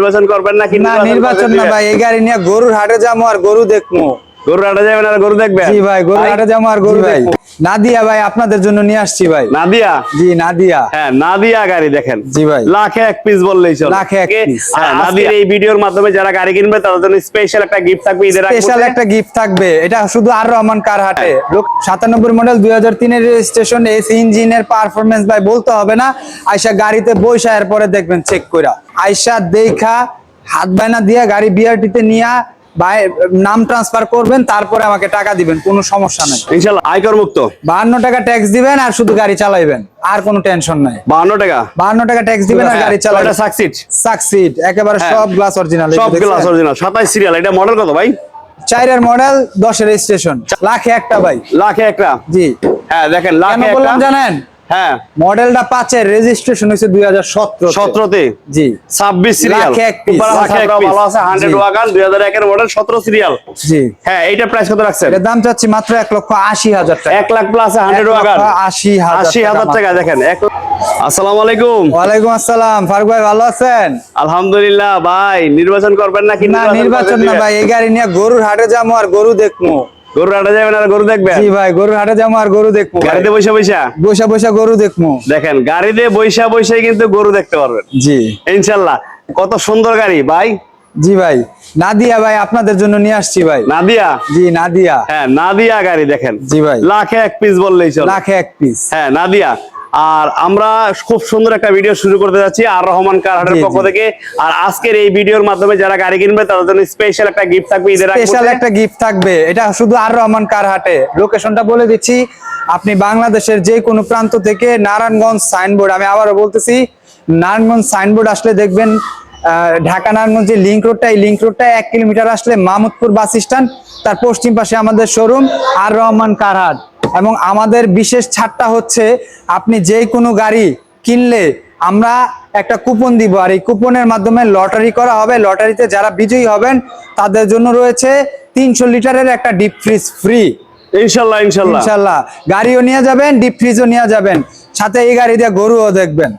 নির্বাচন করবেন নাকি না নির্বাচন না ভাই এই গাড়ি নিয়ে গরুর হাটে যাব আর গরু দেখব। গরু হাটে যাবেন আর গরু দেখবেন? জি ভাই গরুর হাটে যাব আর গরু ভাই। নাদিয়া ভাই আপনাদের জন্য নিয়ে আসছি ভাই। নাদিয়া? জি নাদিয়া। হ্যাঁ নাদিয়া গাড়ি দেখেন। জি ভাই। লাখে এক পিস বললেই চলে। লাখে এক piece। হ্যাঁ, নাদিয়ার এই ভিডিওর মাধ্যমে যারা গাড়ি কিনবে তাদের জন্য স্পেশাল একটা গিফট থাকবে ঈদের স্পেশাল একটা গিফট থাকবে। এটা শুধু আর রহমান কার হাটে। লোক সাতানব্বই মডেল দুই হাজার তিনের রেজিস্ট্রেশন এসি ইঞ্জিনের পারফরমেন্স ভাই বলতে হবে না। আইসা গাড়িতে বৈশা এরপরে দেখবেন চেক কইরা। আইসা দেখা হাত বায়না দিয়া গাড়ি বিআরটিতে নিয়া নাম ট্রান্সফার করবেন তারপরে আমাকে টাকা দিবেন কোনো সমস্যা নাই। ইনশাল্লাহ আয়কর মুক্ত বাহান্ন টাকা ট্যাক্স দিবেন আর শুধু গাড়ি চালাইবেন আর কোনো টেনশন নাই। বাহান্ন টাকা? বাহান্ন টাকা ট্যাক্স দিবেন আর গাড়ি চালাবেন এটা সাকসিড সাকসিড একেবারে হ্যাঁ। সব গ্লাস অরিজিনাল সব গ্লাস অরিজিনাল সাতাইশ সিরিয়াল এটা মডেল কত ভাই? চাইরের মডেল দশের রেজিস্ট্রেশন লাখে একটা ভাই। লাখে একটা? জি। হ্যাঁ দেখেন লাখে বললাম একটা। জানেন? হ্যাঁ। মডেলটা পাঁচের রেজিস্ট্রেশন হয়েছে দুই হাজার সতেরো সতেরোতে জি। ছাব্বিশ সিরিয়াল। ভালো আছে হান্ড্রেড জি। ওয়াগান দুই হাজার একের মডেল সতেরো সিরিয়াল জি। হ্যাঁ এইটা প্রাইস কত রাখছেন? এর দাম চাচ্ছি মাত্র এক লক্ষ আশি হাজার টাকা। এক লাখ প্লাস হান্ড্রেড ওয়াগান। আশি হাজার আশি হাজার টাকা টাকা দেখেন এক আসসালামু আলাইকুম। ওয়ালাইকুম আসসালাম। ফারুক ভাই ভালো আছেন? আলহামদুলিল্লাহ ভাই নির্বাচন করবেন নাকি না নির্বাচন না ভাই এই গাড়ি নিয়ে গরুর হাটে যাব আর গরু দেখব। হাটে যাবেন আর গরু দেখবেন? জি ভাই গরুর হাটে যাব আর গরু দেখব গাড়িতে গরু দেখব। দেখেন গাড়িতে বৈশা বৈশাই কিন্তু গরু দেখতে পারবেন। জি। ইনশাল্লাহ কত সুন্দর গাড়ি ভাই। জি ভাই নাদিয়া ভাই আপনাদের জন্য নিয়ে আসছি ভাই। নাদিয়া? জি নাদিয়া। হ্যাঁ নাদিয়া গাড়ি দেখেন। জি ভাই। লাখে এক পিস বললেই চলে। লাখে এক পিস হ্যাঁ নাদিয়া। আর আমরা খুব সুন্দর একটা ভিডিও শুরু করতে যাচ্ছি আর রহমান কার হাটের পক্ষ থেকে। আর আজকের এই ভিডিওর মাধ্যমে যারা গাড়ি কিনবে তাদের জন্য স্পেশাল একটা গিফট থাকবে ঈদের স্পেশাল একটা গিফট থাকবে। এটা শুধু আর রহমান কার হাটে লোকেশনটা বলে দিচ্ছি। আপনি বাংলাদেশের যে কোনো প্রান্ত থেকে নারায়ণগঞ্জ সাইনবোর্ড আমি আবারও বলতেছি নারায়ণগঞ্জ সাইনবোর্ড আসলে দেখবেন ঢাকা নারায়ণগঞ্জ যে লিঙ্ক রোডটা এই লিঙ্ক রোডটা এক কিলোমিটার আসলে মাহমুদপুর বাস স্ট্যান্ড তার পশ্চিম পাশে আমাদের শোরুম আর রহমান কার হাট এবং আমাদের বিশেষ ছাড়টা হচ্ছে আপনি যে কোনো গাড়ি কিনলে আমরা একটা কুপন দিব আর এই কুপনের মাধ্যমে লটারি করা হবে। লটারিতে যারা বিজয়ী হবেন তাদের জন্য রয়েছে তিনশো লিটারের একটা ডিপ ফ্রিজ ফ্রি ইনশাল্লাহ ইনশাল্লাহ। ইনশাল্লাহ। গাড়িও নিয়ে যাবেন ডিপ ফ্রিজও নিয়ে যাবেন। সাথে এই গাড়ি দিয়ে গরুও দেখবেন।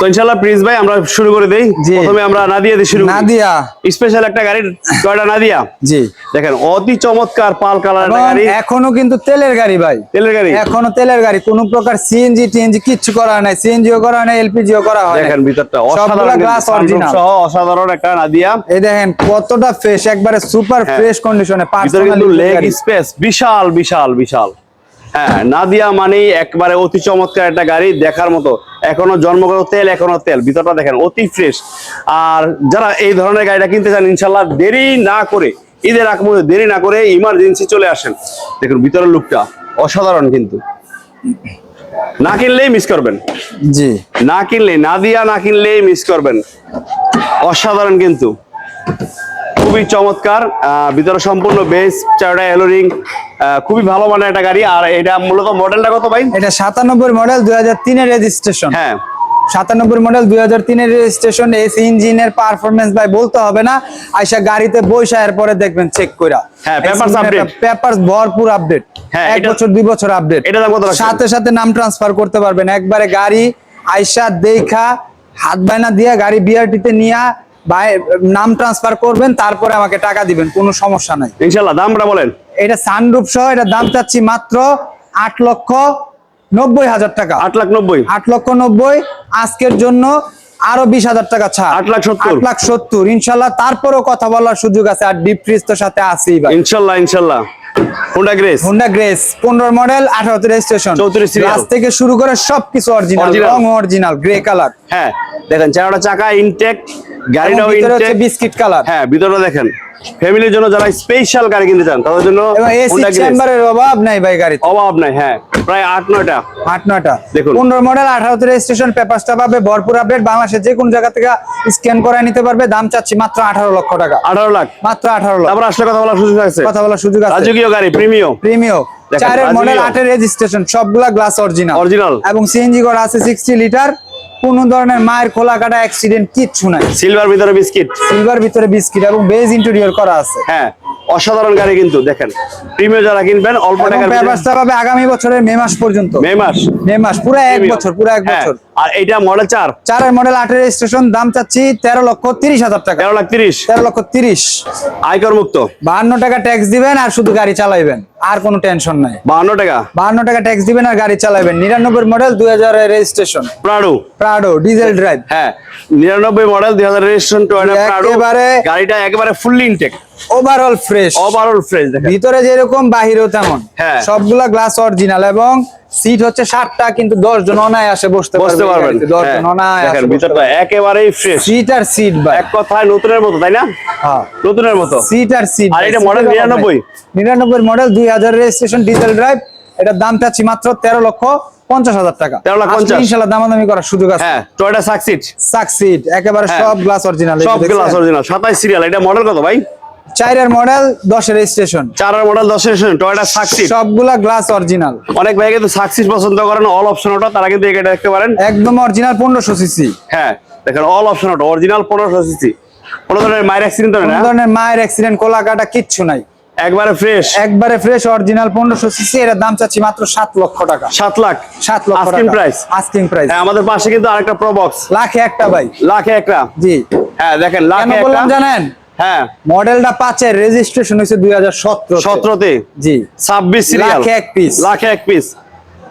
তো প্লিজ ভাই আমরা শুরু করে দেই। প্রথমে আমরা নাদিয়া দিয়ে শুরু নাদিয়া। স্পেশাল একটা গাড়ি টয়টা নাদিয়া। জি। দেখেন অতি চমৎকার পাল কালার গাড়ি। এখনও কিন্তু তেলের গাড়ি ভাই। তেলের গাড়ি? এখনও তেলের গাড়ি। কোনো প্রকার সিএনজি টিএনজি কিচ্ছু করা নাই। সিএনজিও করা নাই এলপিজিও করা হয় দেখেন ভিতরটা অসাধারণ গ্লাস অরিজিনাল সহ অসাধারণ একটা নাদিয়া। এই দেখেন কতটা ফ্রেশ একবারে সুপার। ফ্রেশ কন্ডিশনে কিন্তু লেগ স্পেস বিশাল বিশাল বিশাল। হ্যাঁ নাদিয়া মানেই একবারে অতি চমৎকার একটা গাড়ি দেখার মতো। এখনও জন্মগত তেল এখনও তেল। ভিতরটা দেখেন অতি ফ্রেশ আর যারা এই ধরনের গাড়িটা কিনতে চান ইনশাল্লাহ দেরি না করে ঈদের আগ মুহূর্তে দেরি না করে ইমার্জেন্সি চলে আসেন। দেখুন ভিতরের লুকটা অসাধারণ কিন্তু। না কিনলেই মিস করবেন। জি। না কিনলে নাদিয়া না কিনলেই মিস করবেন। অসাধারণ কিন্তু। খুবই চমৎকার। ভিতরে সম্পূর্ণ বেস চারটা এলোরিং খুবই ভালো মানের একটা গাড়ি। আর এটা মূলত মডেলটা কত ভাই? এটা সাতানব্বই মডেল দুই হাজার তিনের রেজিস্ট্রেশন হ্যাঁ। সাতানব্বই মডেল দুই হাজার তিনের রেজিস্ট্রেশন এসি ইঞ্জিনের পারফরমেন্স ভাই বলতে হবে না। আইসা গাড়িতে বৈশা এরপরে দেখবেন চেক কইরা। হ্যাঁ, papers update। পেপার ভরপুর আপডেট হ্যাঁ, এক বছর দুই বছর আপডেট এটা কত সাথে সাথে নাম ট্রান্সফার করতে পারবেন। একবারে গাড়ি আইসা দেখা হাত বায়না দিয়া গাড়ি বিআরটিতে নিয়া নাম ট্রান্সফার করবেন তারপরে আমাকে টাকা দিবেন কোনো সমস্যা নাই। ইনশাল্লাহ দামটা বলেন। এটা সানরুফ সহ এটা দাম চাচ্ছি মাত্র আট লক্ষ নব্বই হাজার টাকা। আট লাখ নব্বই। আট লক্ষ নব্বই আজকের জন্য আরও বিশ হাজার টাকা ছাড়। আট লাখ সত্তর। আট লাখ সত্তর ইনশাল্লাহ তারপরেও কথা বলার সুযোগ আছে। আর ডিপ ফ্রিজ তো সাথে আছেই ইনশাল্লাহ ইনশাল্লাহ। হোন্ডা গ্রেস হোন্ডা গ্রেস পনেরো মডেল আঠারোতে রেজিস্ট্রেশন 34 serial। গ্লাস থেকে শুরু করে সবকিছু অরিজিনাল রং অরিজিনাল গ্রে কালার হ্যাঁ। দেখেন চারটা চাকা ইনটেক গাড়িটাও ভিতরে হচ্ছে ইনটেক বিস্কিট কালার হ্যাঁ ভিতরটা দেখেন। ফ্যামিলির জন্য যারা স্পেশাল গাড়ি কিনতে চান তাদের জন্য এসি চেম্বারের অভাব নাই ভাই গাড়িতে। অভাব নাই হ্যাঁ প্রায় আট নয়টা। আট নয়টা। দেখুন। পনেরো মডেল আঠারোতে রেজিস্ট্রেশন পেপারসটা পাবে ভরপুর আপডেট বাংলাদেশের যে কোনো জায়গা থেকে স্ক্যান করে নিতে পারবে। দাম চাচ্ছি মাত্র আঠারো লক্ষ টাকা। আঠারো লাখ। মাত্র আঠারো লক্ষ তারপর আসলে কথা বলার সুযোগ আছে। কথা বলার সুযোগ আছে। রাজকীয় গাড়ি প্রিমিয়াম প্রিমিও চারের মডেল আটের রেজিস্ট্রেশন সবগুলা গ্লাস অরিজিনাল অরিজিনাল এবং সিএনজি করা আছে সিক্সটি লিটার কোন ধরনের মায়ের খোলা কাটা অ্যাক্সিডেন্ট কিচ্ছু নাই। সিলভার ভিতরে বিস্কিট? সিলভার ভিতরে বিস্কিট এবং বেজ ইন্টেরিয়র করা আছে। হ্যাঁ অসাধারণ গাড়ি কিন্তু দেখেন। প্রিমিয়ার যারা কিনবেন অল্প টাকার ব্যবস্থা পাবে আগামী বছরের মে মাস পর্যন্ত। মে মাস। মে মাস পুরো এক বছর পুরো এক হ্যাঁ, বছর। আর এইটা মডেল চার? চারের মডেল আটের রেজিস্ট্রেশন দাম চাচ্ছি তেরো লক্ষ তিরিশ হাজার টাকা। তেরো লাখ তিরিশ? তেরো লক্ষ তিরিশ। আয়কর মুক্ত? বাহান্ন টাকা ট্যাক্স দিবেন আর শুধু গাড়ি চালাইবেন আর কোনো টেনশন নাই। বাহান্ন টাকা? বাহান্ন টাকা ট্যাক্স দিবেন আর গাড়ি চালাবেন নিরানব্বই মডেল দুই হাজার registration Prado Prado diesel drive হ্যাঁ নিরানব্বই মডেল দুই হাজার রেজিস্ট্রেশন টয়োটা প্রাডো একেবারে- গাড়িটা একেবারে fully intact overall fresh overall fresh দেখেন। ভিতরে যেরকম বাহিরেও তেমন। হ্যাঁ। সবগুলা গ্লাস অরিজিনাল এবং সিট হচ্ছে ষাটটা কিন্তু দশ জন অনায়াসে বসতে বুঝতে পারবেন। দশ হ্যাঁ, জন অনায়াসে দেখেন ভিতরটা একেবারেই ফ্রেশ সিট আর সিট ভাই। এক কথায় নতুনের মতো তাই না? হ্যাঁ। নতুনের মতো। সিট আর সিট আর এটা model 99? নিরানব্বই? মডেল দুই হাজার রেজিস্ট্রেশন ডিজেল ড্রাইভ এটার দাম চাচ্ছি মাত্র তেরো লক্ষ পঞ্চাশ হাজার টাকা। 13 লাখ 50 ইনশাল্লাহ দামাদামি করার সুযোগ আছে। হ্যাঁ টয়োটা সাকসিড সাকসিড একেবারে হ্যাঁ। সব গ্লাস অরিজিনাল সব গ্লাস অরিজিনাল সাতাইশ সিরিয়াল এটা মডেল কত ভাই? চারের মডেল দশের রেজিস্ট্রেশন চারের মডেল দশ টয়োটা সাকসিড সবগুলা গ্লাস অরিজিনাল অনেক ভাই কিন্তু সাকসিড পছন্দ করেন অল অপশন ওটা তারা কিন্তু এটা দেখতে পারেন। একদম অরিজিনাল পনেরোশো সিসি হ্যাঁ দেখেন অল অপশন ওটা অরিজিনাল পনেরোশো সিসি কোনো ধরনের মায়ের অ্যাক্সিডেন্ট না। ধরনের মায়ের অ্যাক্সিডেন্ট কোলা কাটা কিচ্ছু নাই। একবারে ফ্রেশ একবারে ফ্রেশ অরিজিনাল পনেরোশো সিসি এর দাম চাচ্ছি মাত্র সাত লক্ষ টাকা। সাত লাখ। সাত লক্ষ টাকা। price? আস্কিং প্রাইস হ্যাঁ আমাদের পাশে কিন্তু আরেকটা প্রবক্স লাখে একটা ভাই। লাখে একটা। জি। হ্যাঁ দেখেন লাখে একটা। জানেন? হ্যাঁ। মডেলটা পাঁচের রেজিস্ট্রেশন হয়েছে দুই হাজার সতেরো সতেরোতে? জি। ছাব্বিশ লাখে এক পিস লাখে এক পিস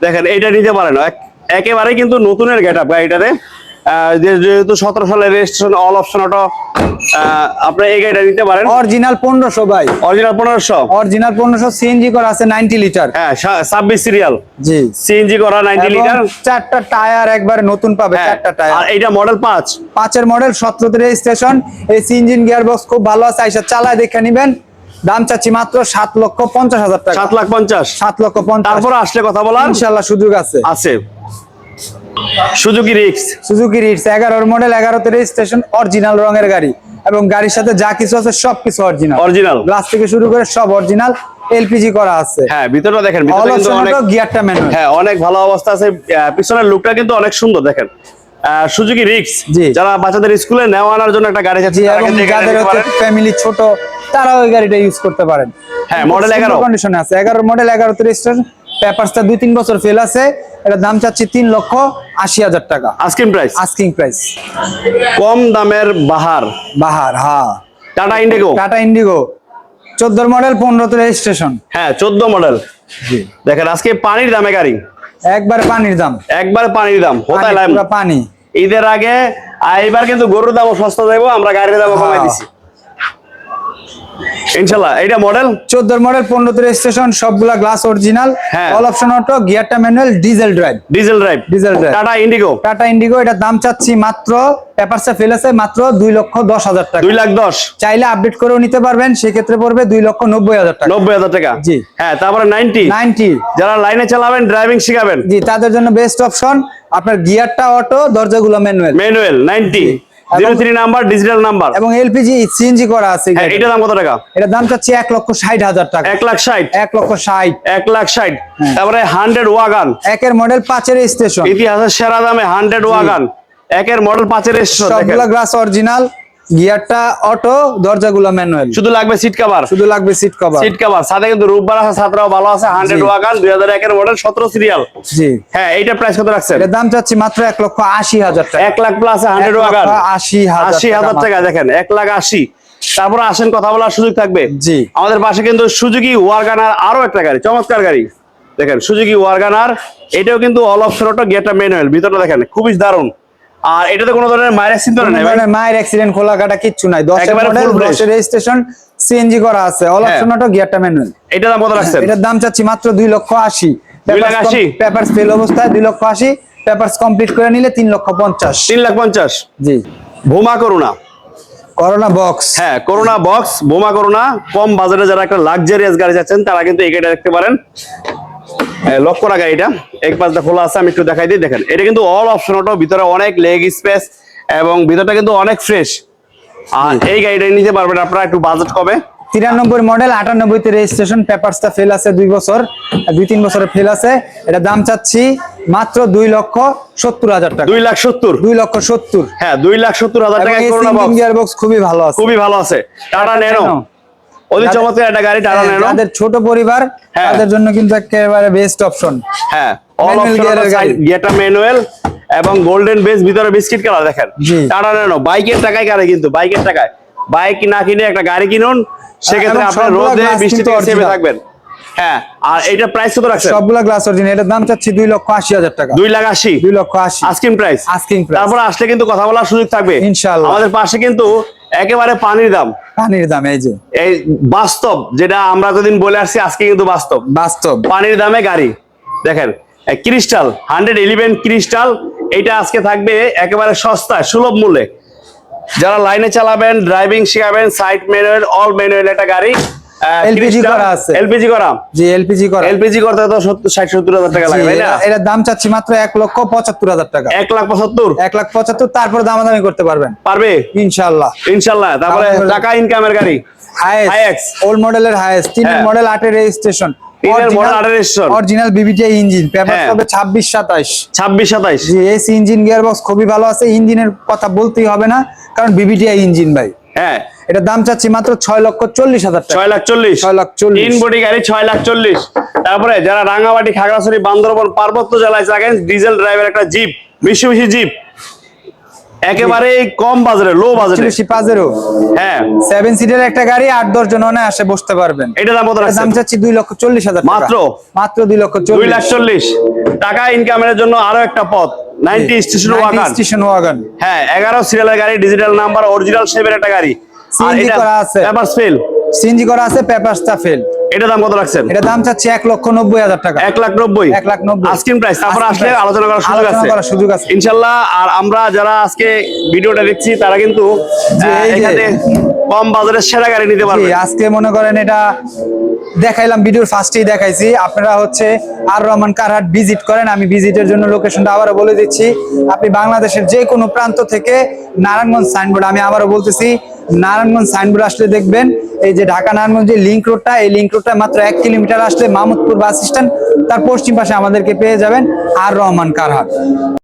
দেখেন এইটা নিতে পারেন। এক- একেবারে কিন্তু নতুনের গেট আপ যে- যেহেতু সতেরো সালের রেজিস্ট্রেশন অল অপশন অটো আপনি এই গাড়িটা নিতে পারেন। অরিজিনাল পনেরোশো ভাই। অরিজিনাল পনেরোশো? অরিজিনাল পনেরোশো সিএনজি করা আছে নাইনটি লিটার হ্যাঁ ছাব্বিশ সিরিয়াল জি। সিএনজি করা নাইনটি লিটার চারটা টায়ার একবারে নতুন পাবে হ্যাঁ চারটা আর টায়ার এইটা মডেল পাঁচ। পাঁচের model সতেরোতে registration AC engine gear box খুব ভালো আছে আইসা চালায় দেখে নিবেন। দাম চাচ্ছি মাত্র সাত লক্ষ পঞ্চাশ হাজার টাকা। সাত লাখ পঞ্চাশ। সাত লক্ষ পঞ্চাশ। তারপর আসলে কথা বলার ইনশাল্লাহ সুযোগ আছে। আছে। Suzuki Ritz. সুজুকি রিটস এগারোর মডেল এগারোতে রেজিস্ট্রেশন অরিজিনাল রঙের গাড়ি। এবং গাড়ির সাথে যা কিছু আছে সবকিছু অরিজিনাল অরিজিনাল গ্লাস থেকে শুরু করে সব অরিজিনাল এলপিজি করা আছে। হ্যাঁ ভিতরটা দেখেন কিন্তু অনেক গিয়ারটা ম্যানুয়াল হ্যাঁ অনেক ভালো অবস্থা আছে। পিছনের লুকটা কিন্তু অনেক সুন্দর দেখেন। সুজুকি রিক্স। জি। যারা বাচ্চাদের স্কুলে নেওয়া আনার জন্য একটা গাড়ি গাড়িটা যাদের। ফ্যামিলি ছোট তারা ওই গাড়িটা ইউজ করতে পারেন। হ্যাঁ, model 11 কন্ডিশনে আছে। এগারো মডেল এগারোতে রেজিস্ট্রেশন পেপারসটা দুই তিন বছর ফেল আছে এটার দাম চাচ্ছি তিন লক্ষ আশি হাজার টাকা। আস্কিং প্রাইস আস্কিং প্রাইস কম দামের বাহার। বাহার হ্যাঁ। টাটা ইন্ডিগো টাটা ইন্ডিগো চোদ্দোর মডেল পনেরোতে রেজিস্ট্রেশন হ্যাঁ চোদ্দ মডেল জি। দেখেন আজকে পানির দামে গাড়ি। একবার পানির দাম। একবার পানির দাম। হোতায় পানি, পানি। ঈদের আগে এবার কিন্তু গরুর দামও সস্তা দেবো আমরা গাড়ির দামও কমাই। দিছি। ইনশাল্লাহ এইটা মডেল চোদ্দোর মডেল পনেরোতে রেজিস্ট্রেশন সবগুলা glass original. All option auto গিয়ারটা manual diesel drive diesel drive diesel drive Tata Indigo Tata Indigo এটার দাম চাচ্ছি মাত্র পেপারসে ফেল আছে মাত্র দুই লক্ষ দশ হাজার টাকা। দুই লাখ দশ? চাইলে আপডেট করেও নিতে পারবেন সেক্ষেত্রে পড়বে দুই লক্ষ নব্বই হাজার টাকা। নব্বই হাজার টাকা? জি। হ্যাঁ তারপরে নাইনটি নাইনটি। যারা লাইনে চালাবেন ড্রাইভিং শিখাবেন? জি তাদের জন্য বেস্ট অপশন আপনার গিয়ারটা অটো দরজাগুলো ম্যানুয়াল ম্যানুয়াল নাইনটি এবং- zero three number digital number. এবং এলপিজি সিএনজি করা আছে হ্যাঁ। এটার দাম কত টাকা? এটার দাম চাচ্ছি এক লক্ষ ষাট হাজার টাকা। এক লাখ ষাট? এক লক্ষ ষাট। এক লাখ ষাট। হ্যাঁ। তারপরে হান্ড্রেড ওয়াগান একের মডেল পাঁচের স্টেশন ইতিহাসের সেরা দামে হান্ড্রেড ওয়াগান একের মডেল পাঁচের স্টেশন সবগুলো গ্লাস অরিজিনাল গিয়ারটা অটো দরজাগুলো ম্যানুয়াল শুধু লাগবে সিট কাভার শুধু লাগবে সিট কভার সিট কাভার সাথে কিন্তু রূপবার আছে সাতরাও ভালো আছে হান্ড্রেড জি। ওয়াগান দুই হাজার মডেল সতেরো সিরিয়াল জি। হ্যাঁ এইটার প্রাইস কত রাখছেন? এটার দাম চাচ্ছি মাত্র এক লক্ষ আশি হাজার টাকা। এক লাখ প্লাস হান্ড্রেড এক লক্ষ ওয়াগান আশি হাজার আশি হাজার টাকা দেখেন এক লাখ আশি। তারপর আসেন কথা বলার সুযোগ থাকবে। জি। আমাদের পাশে কিন্তু সুজুকি ওয়ারগানার আরও একটা গাড়ি চমৎকার গাড়ি। দেখেন সুজুকি ওয়ারগানার এটাও কিন্তু অল অপশন অটো গেটটা ম্যানুয়াল ভিতরটা দেখেন খুবই দারুণ। আর এটাতে কোনো ধরনের চিন্তা কোনো নেই। ধরনের মায়ের অ্যাক্সিডেন্ট খোলা কাটা কিচ্ছু নাই। দশের একেবারে মডেল full fresh। দশের রেজিস্ট্রেশন সিএনজি করা আছে। অল হ্যাঁ। অপশন অটো গিয়ারটা ম্যানুয়াল এটার দাম কত রাখছেন? এটার দাম চাচ্ছি মাত্র দুই লক্ষ আশি। দুই লাখ আশি? পেপারস ফেল অবস্থায় দুই লক্ষ আশি। পেপারস কমপ্লিট করে নিলে তিন লক্ষ পঞ্চাশ। তিন লাখ পঞ্চাশ? জি। বোমা করুণা করোনা বক্স হ্যাঁ করোনা বক্স বোমা করোনা। কম বাজারে যারা একটা লাক্সারিয়াস গাড়ি যাচ্ছেন তারা কিন্তু এই গাড়িটা দেখতে পারেন। লক করা গাড়িটা। এক পাশটা খোলা আছে আমি একটু দেখাই দিই। দেখেন এটা কিন্তু অল অপশন অটো ভিতরে অনেক লেগ স্পেস এবং ভিতরটা কিন্তু অনেক ফ্রেশ আর এই গাড়িটা নিতে পারবেন আপনারা একটু বাজেট কবে? তিরানব্বই মডেল আটানব্বই তে রেজিস্ট্রেশন পেপারসটা ফেল আছে দুই বছর দুই তিন বছরের ফেল আছে। এটা দাম চাচ্ছি মাত্র দুই লক্ষ সত্তর হাজার টাকা। দুই লাখ সত্তর? দুই লক্ষ সত্তর। হ্যাঁ দুই লাখ সত্তর হাজার টাকা গিয়ার বক্স খুবই ভালো আছে। খুবই ভালো আছে। Tata Nano Nano। অতি চমৎকার একটা গাড়ি টাটা হ্যাঁ, ন্যানো যাদের ছোট পরিবার হ্যাঁ। তাদের জন্য কিন্তু একেবারে বেস্ট অপশন হ্যাঁ অল গাড়ি। গিয়ারটা ম্যানুয়াল এবং গোল্ডেন বেস ভিতরে বিস্কিট কালার দেখেন। টাটা নেনো। বাইকের টাকায় কারে কিন্তু? বাইকের টাকায়। বাইক না কিনে একটা গাড়ি কিনুন সেক্ষেত্রে আপনার রোদে glass বৃষ্টি সেভে থাকবেন। হ্যাঁ আর এটা প্রাইস কত রাখছেন? সবগুলা গ্লাস অরিজিনাল এটার দাম চাচ্ছি দুই লক্ষ আশি হাজার টাকা। দুই লাখ আশি। দুই লক্ষ আশি। Asking price Asking price। তারপর আসলে কিন্তু কথা বলার সুযোগ থাকবে। ইনশাআল্লাহ। আমাদের পাশে কিন্তু একেবারে পানির দাম। পানির দাম এই যে। এই বাস্তব যেটা আমরা কদিন বলে আসছি আজকে কিন্তু বাস্তব। বাস্তব। পানির দামে গাড়ি। দেখেন ক্রিস্টাল হান্ড্রেড ইলেভেন ক্রিস্টাল এটা আজকে থাকবে একেবারে সস্তা সুলভ মূল্যে। যারা লাইনে চালাবেন ড্রাইভিং শেখাবেন সাইড ম্যানুয়াল অল ম্যানুয়াল একটা গাড়ি LPG করা আছে। এলপিজি করা। জি এলপিজি করা। এলপিজি করতে তো সত্তর ষাট সত্তর হাজার টাকা জি, লাগবে তাই না? এটার দাম চাচ্ছি মাত্র এক লক্ষ পঁচাত্তর হাজার টাকা। এক লাখ পঁচাত্তর? এক লাখ পঁচাত্তর তারপর দামাদামি করতে পারবেন। পারবে? ইনশাল্লাহ। ইনশাল্লাহ তারপরে টাকা ইনকামের গাড়ি। Hi-X। ওল্ড মডেলের তিনের হ্যাঁ। মডেল আটের রেজিস্ট্রেশন তিনের model আটের registration। Original VVTi engine paper. হবে ছাব্বিশ সাতাইশ। ছাব্বিশ সাতাইশ। জি এসি ইঞ্জিন গিয়ার বক্স খুবই ভালো আছে। ইঞ্জিনের কথা বলতেই হবে না কারণ বিবিটিআই ইঞ্জিন ভাই। হ্যাঁ। এটা দাম চাচ্ছি মাত্র ছয় লক্ষ চল্লিশ হাজার টাকা। ছয় লাখ চল্লিশ। ছয় লাখ চল্লিশ। তিন বডি গাড়ি ছয় লাখ চল্লিশ। তারপরে যারা রাঙ্গামাটি খাগড়াছড়ি বান্দরবন পার্বত্য জেলায় থাকেন ডিজেল ড্রাইভার একটা জিপ বেশি বেশি জিপ একেবারে কম বাজারে লো বাজারে। চল্লিশ পাজেরো হ্যাঁ। সেভেন সিটের একটা গাড়ি আট দশ জন আসে বসতে পারবেন। এটা দাম কত দাম চাচ্ছি দুই লক্ষ চল্লিশ হাজার টাকা। মাত্র? মাত্র দুই লক্ষ দুই লাখ চল্লিশ। টাকা ইনকামের জন্য আরও একটা পথ। Ninety station wagon. Station wagon. হ্যাঁ এগারো সিরিয়ালের গাড়ি ডিজিটাল নাম্বার অরিজিনাল শেপের একটা গাড়ি। CNG করা আছে। Papers fail. সিএনজি করা আছে পেপারসটা ফেল। এটা দাম কত রাখছেন? এটা দাম চাচ্ছি এক লক্ষ নব্বই হাজার টাকা। এক লাখ নব্বই? এক লাখ নব্বই। আজকের প্রাইস তারপর আসলে আলোচনা করার সুযোগ আলোচনা আছে। করার সুযোগ আছে। ইনশাল্লাহ আর আমরা যারা আজকে ভিডিওটা দেখছি তারা কিন্তু এখানে কম বাজারের সেরা গাড়ি নিতে পারবে আজকে মনে করেন এটা দেখাইলাম ভিডিওর ফার্স্টেই দেখাইছি। আপনারা হচ্ছে আর রহমান কারহাট ভিজিট করেন আমি ভিজিটের জন্য লোকেশনটা আবারও বলে দিচ্ছি। আপনি বাংলাদেশের যে কোনো প্রান্ত থেকে নারায়ণগঞ্জ সাইনবোর্ড আমি আবারও বলতেছি নারায়ণগঞ্জ সাইনবোর্ড আসলে দেখবেন এই যে ঢাকা নারায়ণগঞ্জ যে লিঙ্ক রোডটা এই লিঙ্ক রোডটা মাত্র এক কিলোমিটার আসলে মাহমুদপুর বাস স্ট্যান্ড তার পশ্চিম পাশে আমাদেরকে পেয়ে যাবেন আর রহমান কারহাট।